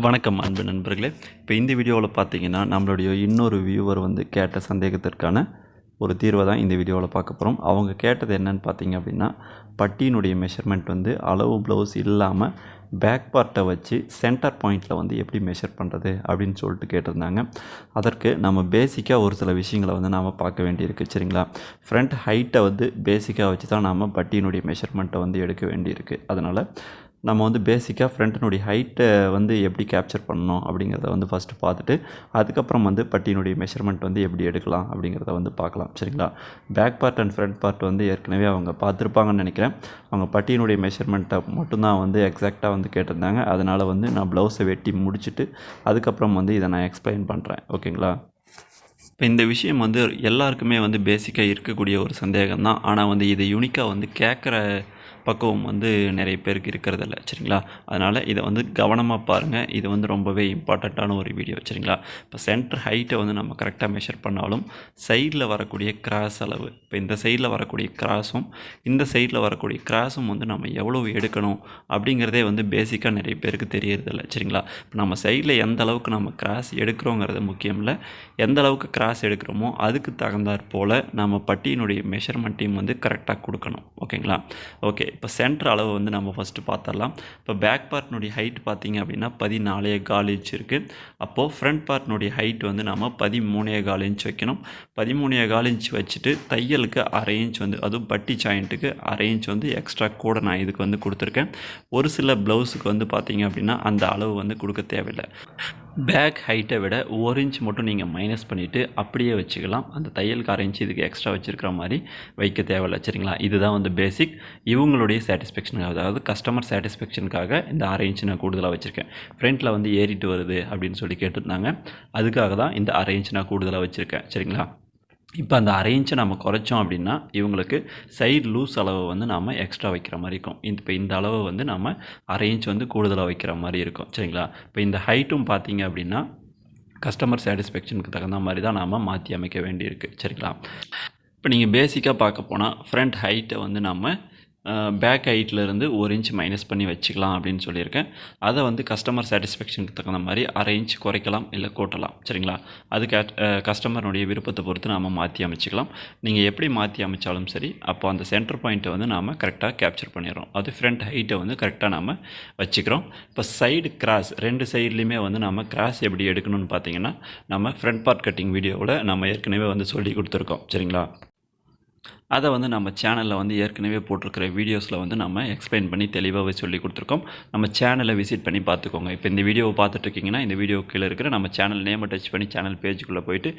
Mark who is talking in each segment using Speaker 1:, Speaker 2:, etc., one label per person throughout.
Speaker 1: வணக்கம் அன்பு நண்பர்களே. இப்போ இந்த வீடியோவில் பார்த்தீங்கன்னா நம்மளுடைய இன்னொரு வியூவர் வந்து கேட்ட சந்தேகத்திற்கான ஒரு தீர்வை தான் இந்த வீடியோவில் பார்க்க போகிறோம் அவங்க கேட்டது என்னன்னு பார்த்தீங்க அப்படின்னா பட்டியினுடைய மெஷர்மெண்ட் வந்து அளவு ப்ளவுஸ் இல்லாமல் பேக் பார்ட்டை வச்சு சென்டர் பாயிண்டில் வந்து எப்படி மெஷர் பண்ணுறது அப்படின்னு சொல்லிட்டு கேட்டிருந்தாங்க. அதற்கு நம்ம பேசிக்காக ஒரு சில விஷயங்களை வந்து நாம் பார்க்க வேண்டியிருக்கு சரிங்களா? ஃப்ரண்ட் ஹைட்டை வந்து பேசிக்காக வச்சு தான் நாம் பட்டியினுடைய மெஷர்மெண்ட்டை வந்து எடுக்க வேண்டியிருக்கு. அதனால் நம்ம வந்து பேசிக்காக ஃப்ரண்ட்டினுடைய ஹைட்டை வந்து எப்படி கேப்சர் பண்ணணும் அப்படிங்கிறத வந்து ஃபஸ்ட்டு பார்த்துட்டு அதுக்கப்புறம் வந்து பட்டியினுடைய மெஷர்மெண்ட் வந்து எப்படி எடுக்கலாம் அப்படிங்கிறத வந்து பார்க்கலாம். சரிங்களா? Back part and front part வந்து ஏற்கனவே அவங்க பார்த்துருப்பாங்கன்னு நினைக்கிறேன். அவங்க பட்டியினுடைய மெஷர்மெண்ட்டை மட்டும்தான் வந்து எக்ஸாக்டாக வந்து கேட்டிருந்தாங்க. அதனால் வந்து நான் ப்ளவுஸை வெட்டி முடிச்சுட்டு அதுக்கப்புறம் வந்து இதை நான் எக்ஸ்பிளைன் பண்ணுறேன் ஓகேங்களா? இப்போ இந்த விஷயம் வந்து எல்லாருக்குமே வந்து பேசிக்காக இருக்கக்கூடிய ஒரு சந்தேகம் தான் ஆனால் வந்து இதை யூனிக்காக வந்து கேட்குற பக்குவம் வந்து நிறைய பேருக்கு இருக்கிறதில்ல சரிங்களா? அதனால் இதை வந்து கவனமாக பாருங்கள் இது வந்து ரொம்பவே இம்பார்ட்டண்ட்டான ஒரு வீடியோ சரிங்களா? இப்போ சென்டர் ஹைட்டை வந்து நம்ம கரெக்டாக மெஷர் பண்ணாலும் சைடில் வரக்கூடிய கிராஸ் அளவு இப்போ இந்த சைடில் வரக்கூடிய கிராஸும் இந்த சைடில் வரக்கூடிய கிராஸும் வந்து நம்ம எவ்வளோ எடுக்கணும் அப்படிங்கிறதே வந்து பேசிக்காக நிறைய பேருக்கு தெரியறதில்ல சரிங்களா? இப்போ நம்ம சைடில் எந்த அளவுக்கு நம்ம கிராஸ் எடுக்கிறோங்கிறது முக்கியம் இல்லை. எந்த அளவுக்கு கிராஸ் எடுக்கிறோமோ அதுக்கு தகுந்தாற் போல் நம்ம பட்டியினுடைய மெஷர்மெண்ட்டையும் வந்து கரெக்டாக கொடுக்கணும் ஓகேங்களா? ஓகே இப்போ சென்டர் அளவு வந்து நம்ம ஃபஸ்ட்டு பார்த்துடலாம் இப்போ பேக் பார்ட்னுடைய ஹைட் பார்த்திங்க அப்படின்னா பதினாலே கால் இன்ச் இருக்குது அப்போது ஃப்ரண்ட் பார்ட்னுடைய ஹைட் வந்து நம்ம பதிமூணே கால் இன்ச் வைக்கணும். பதிமூணே கால் இன்ச் வச்சுட்டு தையலுக்கு அரை இன்ச் வந்து அதுவும் பட்டி ஜாயிண்ட்டுக்கு அரை இன்ச் வந்து எக்ஸ்ட்ரா கூட நான் இதுக்கு வந்து கொடுத்துருக்கேன். ஒரு சில ப்ளவுஸுக்கு வந்து பார்த்திங்க அப்படின்னா அந்த அளவு வந்து கொடுக்க தேவையில்லை. பேக் ஹைட்டை விட ஒரு இன்ச் மட்டும் நீங்கள் மைனஸ் பண்ணிவிட்டு அப்படியே வச்சுக்கலாம். அந்த தையலுக்கு அரை இன்ச் இதுக்கு எக்ஸ்ட்ரா வச்சுருக்கிற மாதிரி வைக்க தேவையில்ல சரிங்களா? இதுதான் வந்து பேசிக் இவங்களுடைய சாட்டிஸ்ஃபேக்ஷனுக்காக அதாவது கஸ்டமர் சாட்டிஸ்ஃபேக்ஷனுக்காக இந்த அரை இன்ச் நான் கூடுதலாக வச்சுருக்கேன். ஃப்ரண்ட்டில் வந்து ஏறிட்டு வருது அப்படின்னு சொல்லி கேட்டிருந்தாங்க. அதுக்காக தான் இந்த அரை இன்ச் நான் கூடுதலாக வச்சுருக்கேன் சரிங்களா? இப்போ அந்த அரை இன்ச்சை நம்ம குறைச்சோம் அப்படின்னா இவங்களுக்கு சைடு லூஸ் அளவை வந்து நாம் எக்ஸ்ட்ரா வைக்கிற மாதிரி இருக்கும். இந்த இப்போ இந்த அளவை வந்து நம்ம அரை இன்ச் வந்து கூடுதலாக வைக்கிற மாதிரி இருக்கும். சரிங்களா? இப்போ இந்த ஹைட்டும் பார்த்தீங்க அப்படின்னா கஸ்டமர் சாட்டிஸ்ஃபேக்ஷனுக்கு தகுந்த மாதிரி தான் நாம் மாற்றி அமைக்க வேண்டியிருக்கு. சரிங்களா? இப்போ நீங்கள் பேசிக்காக பார்க்க போனால் ஃப்ரண்ட் ஹைட்டை வந்து நம்ம பேக் ஹைட்லேருந்து ஒரு இன்ச் மைனஸ் பண்ணி வச்சுக்கலாம் அப்படின்னு சொல்லியிருக்கேன். அதை வந்து கஸ்டமர் சாட்டிஸ்ஃபேக்ஷனுக்கு தகுந்த மாதிரி அரை இன்ச் குறைக்கலாம் இல்லை கூட்டலாம். சரிங்களா? அது கஸ்டமருடைய விருப்பத்தை பொறுத்து நாம் மாற்றி அமைச்சிக்கலாம். நீங்கள் எப்படி மாற்றி அமைச்சாலும் சரி அப்போ அந்த சென்டர் பாயிண்ட்டை வந்து நாம் கரெக்டாக கேப்சர் பண்ணிடுறோம். அது ஃப்ரண்ட் ஹைட்டை வந்து கரெக்டாக நாம் வச்சுக்கிறோம். இப்போ சைடு கிராஸ் ரெண்டு சைட்லேயுமே வந்து நம்ம கிராஸ் எப்படி எடுக்கணும்னு பார்த்தீங்கன்னா நம்ம ஃப்ரண்ட் பார்ட் கட்டிங் வீடியோவில் நம்ம ஏற்கனவே வந்து சொல்லி கொடுத்துருக்கோம். சரிங்களா? அதை வந்து நம்ம சேனலில் வந்து ஏற்கனவே போட்டிருக்கிற வீடியோஸில் வந்து நம்ம எக்ஸ்பிளைன் பண்ணி தெளிவாகவே சொல்லி கொடுத்துருக்கோம். நம்ம சேனலை விசிட் பண்ணி பார்த்துக்கோங்க. இப்போ இந்த வீடியோவை பார்த்துட்ருக்கீங்கன்னா இந்த வீடியோ கீழே இருக்கிற நம்ம சேனல் நேமை டச் பண்ணி சேனல் பேஜுக்குள்ளே போயிட்டு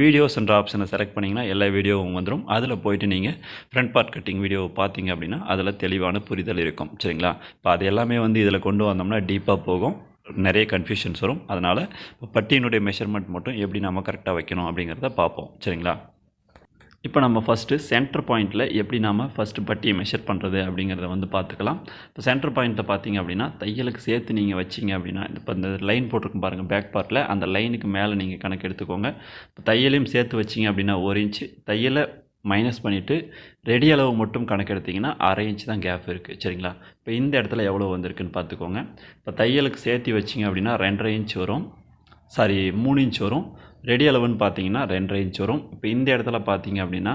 Speaker 1: வீடியோஸ்ன்ற ஆப்ஷனை செலக்ட் பண்ணிங்கன்னா எல்லா வீடியோவும் வந்துடும் அதில் போயிட்டு நீங்கள் ஃப்ரண்ட் பார்ட் கட்டிங் வீடியோவை பார்த்தீங்க அப்படின்னா அதில் தெளிவான புரிதல் இருக்கும். சரிங்களா? இப்போ அது எல்லாமே வந்து இதில் கொண்டு வந்தோம்னா டீப்பாக போகும். நிறைய கன்ஃபியூஷன்ஸ் வரும். அதனால் பட்டியினுடைய மெஷர்மெண்ட் மட்டும் எப்படி நம்ம கரெக்டாக வைக்கணும் அப்படிங்கிறத பார்ப்போம். சரிங்களா? இப்போ நம்ம ஃபஸ்ட்டு சென்டர் பாயிண்ட்டில் எப்படி நாம் ஃபஸ்ட்டு பட்டியை மெஷர் பண்ணுறது அப்படிங்கிறத வந்து பார்த்துக்கலாம். இப்போ சென்டர் பாயிண்ட்டில் பார்த்தீங்க அப்படின்னா தையலுக்கு சேர்த்து நீங்கள் வச்சிங்க அப்படின்னா இப்போ இந்த லைன் போட்டிருக்கும் பாருங்கள் பேக் பார்ட்டில் அந்த லைனுக்கு மேலே நீங்கள் கணக்கு எடுத்துக்கோங்க. இப்போ தையலையும் சேர்த்து வச்சிங்க அப்படின்னா ஒரு இன்ச்சு தையலை மைனஸ் பண்ணிவிட்டு ரெடி அளவு மட்டும் கணக்கெடுத்தீங்கன்னா அரை இன்ச் தான் கேப் இருக்குது சரிங்களா? இப்போ இந்த இடத்துல எவ்வளோ வந்திருக்குன்னு பார்த்துக்கோங்க. இப்போ தையலுக்கு சேர்த்து வச்சிங்க அப்படின்னா ரெண்டரை இன்ச் வரும். சாரி மூணு இன்ச் வரும். ரெடி அளவுன்னு பார்த்தீங்கன்னா ரெண்டரை இன்ச் வரும். இப்போ இந்த இடத்துல பார்த்தீங்க அப்படின்னா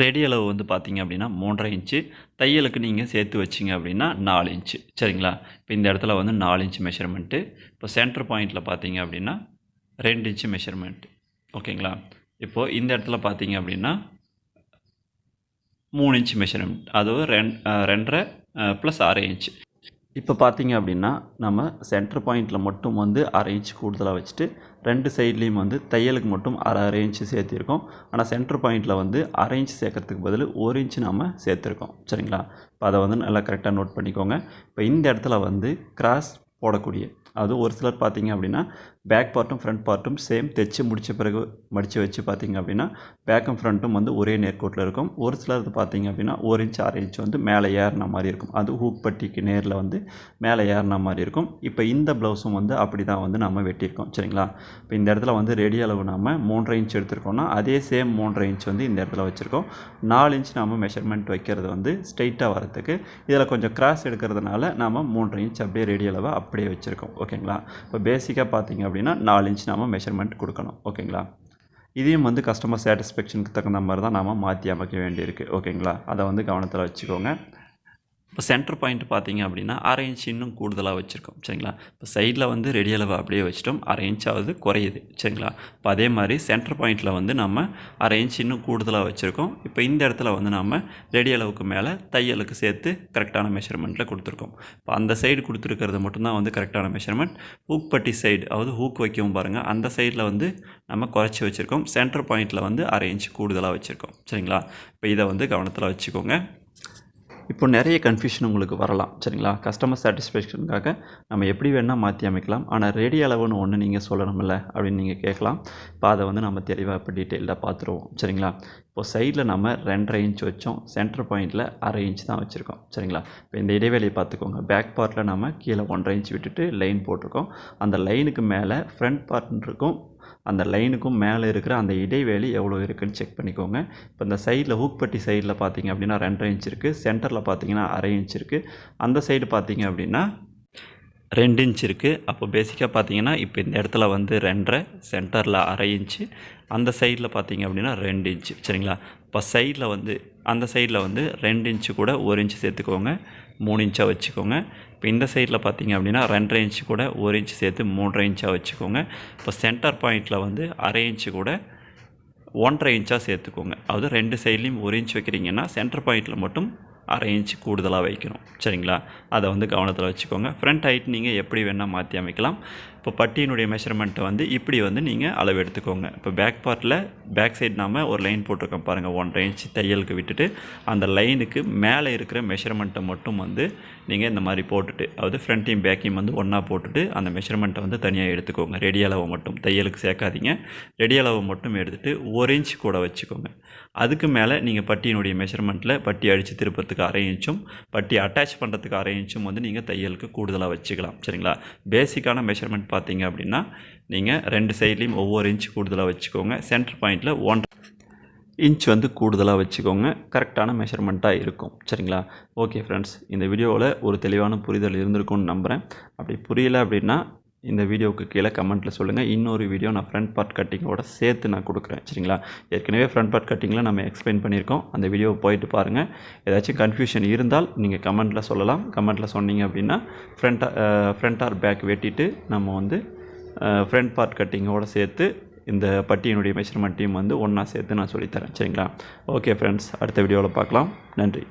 Speaker 1: ரெடி அளவு வந்து பார்த்தீங்க அப்படின்னா மூன்றரை இன்ச்சு தையலுக்கு நீங்கள் சேர்த்து வச்சிங்க அப்படின்னா நாலு இன்ச்சு சரிங்களா? இப்போ இந்த இடத்துல வந்து நாலு இன்ச்சு மெஷர்மெண்ட்டு இப்போ சென்டர் பாயிண்ட்டில் பார்த்தீங்க அப்படின்னா ரெண்டு இன்ச்சு மெஷர்மெண்ட் ஓகேங்களா? இப்போது இந்த இடத்துல பார்த்தீங்க அப்படின்னா மூணு இன்ச்சு மெஷர்மெண்ட் அதுவும் ரெண் ரெண்டரை ப்ளஸ் அரை இன்ச்சு இப்போ பார்த்தீங்க அப்படின்னா நம்ம சென்டர் பாயிண்ட்டில் மட்டும் வந்து அரை இன்ச்சு கூடுதலாக வச்சுட்டு ரெண்டு சைட்லேயும் வந்து தையலுக்கு மட்டும் அரை அரை இன்ச்சு சேர்த்திருக்கோம். ஆனால் சென்டர் பாயிண்ட்டில் வந்து அரை இன்ச்சு சேர்க்கறதுக்கு பதில் ஒரு இன்ச்சு நம்ம சேர்த்துருக்கோம். சரிங்களா? இப்போ அதை வந்து நல்லா கரெக்டாக நோட் பண்ணிக்கோங்க. இப்போ இந்த இடத்துல வந்து கிராஸ் போடக்கூடிய அது ஒரு சிலர் பார்த்தீங்க அப்படின்னா பேக் பார்ட்டும் ஃப்ரண்ட் பார்ட்டும் சேம் தைச்சு முடித்த பிறகு மடித்து வச்சு பார்த்தீங்க அப்படின்னா பேக்கும் ஃப்ரண்ட்டும் வந்து ஒரே நேர்கோட்டில் இருக்கும். ஒரு சிலர் பார்த்தீங்க அப்படின்னா ஒரு இன்ச் அரை இன்ச் வந்து மேலே ஏறின மாதிரி இருக்கும். அது ஹூக் பட்டிக்கு நேரில் வந்து மேலே ஏறின மாதிரி இருக்கும். இப்போ இந்த ப்ளவுஸும் வந்து அப்படி தான் வந்து நம்ம வெட்டியிருக்கோம். சரிங்களா? இப்போ இந்த இடத்துல வந்து ரெடி அளவு நம்ம மூன்றரை இன்ச் எடுத்திருக்கோம்னா அதே சேம் மூன்றரை இன்ச் வந்து இந்த இடத்துல வச்சுருக்கோம். நாலு இன்ச் நாம் மெஷர்மெண்ட் வைக்கிறது வந்து ஸ்ட்ரைட்டாக வரதுக்கு இதில் கொஞ்சம் கிராஸ் எடுக்கிறதுனால நாம் மூன்றரை இன்ச் அப்படியே ரெடி அளவை அப்படியே வச்சுருக்கோம். ஓகேங்களா? இப்போ பேசிக்காக பார்த்தீங்க அப்படின்னா நாலு இன்ச் நாம் மெஷர்மெண்ட் கொடுக்கணும். ஓகேங்களா? இதையும் வந்து கஸ்டமர் சாட்டிஸ்ஃபேக்ஷனுக்கு தகுந்த மாதிரி தான் நாம் மாற்றி அமைக்க வேண்டியிருக்கு. ஓகேங்களா? அதை வந்து கவனத்தில் வச்சுக்கோங்க. இப்போ சென்டர் பாயிண்ட் பார்த்தீங்க அப்படின்னா அரை இன்ச் இன்னும் கூடுதலாக வச்சுருக்கோம். சரிங்களா? இப்போ சைடில் வந்து ரெடி அளவு அப்படியே வச்சுட்டோம். அரை இன்ச்சாவது குறையுது. சரிங்களா? இப்போ அதே மாதிரி சென்டர் பாயிண்ட்டில் வந்து நம்ம அரை இன்ச் இன்னும் கூடுதலாக வச்சுருக்கோம். இப்போ இந்த இடத்துல வந்து நம்ம ரெடி அளவுக்கு மேலே தையலுக்கு சேர்த்து கரெக்டான மெஷர்மெண்ட்டில் கொடுத்துருக்கோம். இப்போ அந்த சைடு கொடுத்துருக்கிறது மட்டும்தான் வந்து கரெக்டான மெஷர்மெண்ட் ஹூக் பட்டி சைடு அதாவது ஹூக் வைக்கவும் பாருங்கள் அந்த சைடில் வந்து நம்ம குறைச்சி வச்சுருக்கோம். சென்டர் பாயிண்ட்டில் வந்து அரை இன்ச் கூடுதலாக வச்சுருக்கோம். சரிங்களா? இப்போ இதை வந்து கவனத்தில் வச்சுக்கோங்க. இப்போ நிறைய கன்ஃபியூஷன் உங்களுக்கு வரலாம் சரிங்களா? கஸ்டமர் சாட்டிஸ்ஃபேக்ஷனுக்காக நம்ம எப்படி வேணால் மாற்றி அமைக்கலாம். ஆனால் ரேடியோ அளவுன்னு ஒன்று நீங்கள் சொல்லணும்ல அப்படின்னு நீங்கள் கேட்கலாம். இப்போ அதை வந்து நம்ம தெளிவாக இப்போ டீட்டெயில்டாக பார்த்துருவோம் சரிங்களா? இப்போ சைடில் நம்ம ரெண்டரை இன்ச் வச்சோம். சென்டர் பாயிண்டில் அரை இன்ச் தான் வச்சுருக்கோம் சரிங்களா? இப்போ இந்த இடைவேளையை பார்த்துக்கோங்க. பேக் பார்ட்டில் நம்ம கீழே ஒன்றரை இன்ச் விட்டுட்டு லைன் போட்டிருக்கோம். அந்த லைனுக்கு மேலே ஃப்ரண்ட் பார்ட் இருக்கும். அந்த லைனுக்கும் மேலே இருக்கிற அந்த இடைவேளி எவ்வளோ இருக்குன்னு செக் பண்ணிக்கோங்க. இப்போ இந்த சைடில் ஹூக்பட்டி சைடில் பார்த்தீங்க அப்படின்னா ரெண்டரை இன்ச் இருக்குது சென்டரில் பார்த்தீங்கன்னா அரை இன்ச் இருக்குது அந்த சைடு பார்த்தீங்க அப்படின்னா ரெண்டு இன்ச் இருக்குது அப்போ பேசிக்காக பார்த்தீங்கன்னா இப்போ இந்த இடத்துல வந்து ரெண்டரை சென்டரில் அரை இன்ச்சு அந்த சைடில் பார்த்தீங்க அப்படின்னா ரெண்டு இன்ச்சு சரிங்களா? இப்போ சைடில் வந்து அந்த சைடில் வந்து ரெண்டு இன்ச்சு கூட ஒரு இன்ச்சு சேர்த்துக்கோங்க மூணு இன்ச்சாக வச்சுக்கோங்க. இப்போ இந்த சைடில் பார்த்தீங்க அப்படின்னா ரெண்டரை இன்ச்சு கூட ஒரு இன்ச் சேர்த்து மூன்றரை இன்ச்சாக வச்சுக்கோங்க. இப்போ சென்டர் பாயிண்டில் வந்து அரை இன்ச்சு கூட ஒன்றரை இன்ச்சாக சேர்த்துக்கோங்க. அதாவது ரெண்டு சைட்லேயும் ஒரு இன்ச் வைக்கிறீங்கன்னா சென்டர் பாயிண்டில் மட்டும் அரை இன்ச் கூடுதலாக வைக்கணும். சரிங்களா? அதை வந்து கவனத்தில் வச்சுக்கோங்க. ஃப்ரண்ட் ஹைட் நீங்கள் எப்படி வேணால் மாற்றி அமைக்கலாம். இப்போ பட்டியினுடைய மெஷர்மெண்ட்டை வந்து இப்படி வந்து நீங்கள் அளவு எடுத்துக்கோங்க. இப்போ பேக் பார்ட்டில் பேக் சைடு நாம் ஒரு லைன் போட்டிருக்கோம் பாருங்கள் ஒன்றரை இன்ச் தையலுக்கு விட்டுட்டு. அந்த லைனுக்கு மேலே இருக்கிற மெஷர்மெண்ட்டை மட்டும் வந்து நீங்கள் இந்த மாதிரி போட்டுட்டு அதாவது ஃப்ரண்ட்டையும் பேக்கையும் வந்து ஒன்றா போட்டுட்டு அந்த மெஷர்மெண்ட்டை வந்து தனியாக எடுத்துக்கோங்க. ரெடி அளவை மட்டும் தையலுக்கு சேர்க்காதீங்க. ரெடி அளவை மட்டும் எடுத்துகிட்டு ஒரு இன்ச் கூட வச்சுக்கோங்க. அதுக்கு மேலே நீங்கள் பட்டியினுடைய மெஷர்மெண்ட்டில் பட்டி அடித்து திருப்பத்துக்கு அரை இன்ச்சும் பட்டி அட்டாச் பண்ணுறதுக்கு அரை இன்ச்சும் வந்து நீங்கள் தையலுக்கு கூடுதலாக வச்சுக்கலாம். சரிங்களா? பேசிக்கான மெஷர்மெண்ட் பார்த்தீங்க அப்படின்னா நீங்கள் ரெண்டு சைட்லேயும் ஒவ்வொரு இன்ச் கூடுதலாக வச்சுக்கோங்க. சென்டர் பாயிண்டில் ஒன் இன்ச் வந்து கூடுதலாக வச்சுக்கோங்க. கரெக்டான மெஷர்மெண்ட்டாக இருக்கும். சரிங்களா? ஓகே ஃப்ரெண்ட்ஸ் இந்த வீடியோவில் ஒரு தெளிவான புரிதல் இருந்திருக்கும்னு நம்புகிறேன் அப்படி புரியல அப்படின்னா இந்த வீடியோவுக்கு கீழே கமெண்ட்டில் சொல்லுங்கள் இன்னொரு வீடியோ நான் ஃப்ரண்ட் பார்ட் கட்டிங்கோட சேர்த்து நான் கொடுக்குறேன். சரிங்களா? ஏற்கனவே ஃப்ரண்ட் பார்ட் கட்டிங்கில் நம்ம எக்ஸ்பிளைன் பண்ணியிருக்கோம். அந்த வீடியோவை போயிட்டு பாருங்கள் ஏதாச்சும் கன்ஃபியூஷன் இருந்தால் நீங்கள் கமெண்ட்டில் சொல்லலாம். கமெண்ட்டில் சொன்னீங்க அப்படின்னா ஃப்ரண்ட் ஃப்ரண்ட் ஆர் பேக் வெட்டிட்டு நம்ம வந்து ஃப்ரண்ட் பார்ட் கட்டிங்கோட சேர்த்து இந்த பட்டியினுடைய மெஷர்மெண்ட்டையும் வந்து ஒன்றா சேர்த்து நான் சொல்லித்தரேன். சரிங்களா? ஓகே ஃப்ரெண்ட்ஸ் அடுத்த வீடியோவில் பார்க்கலாம். நன்றி.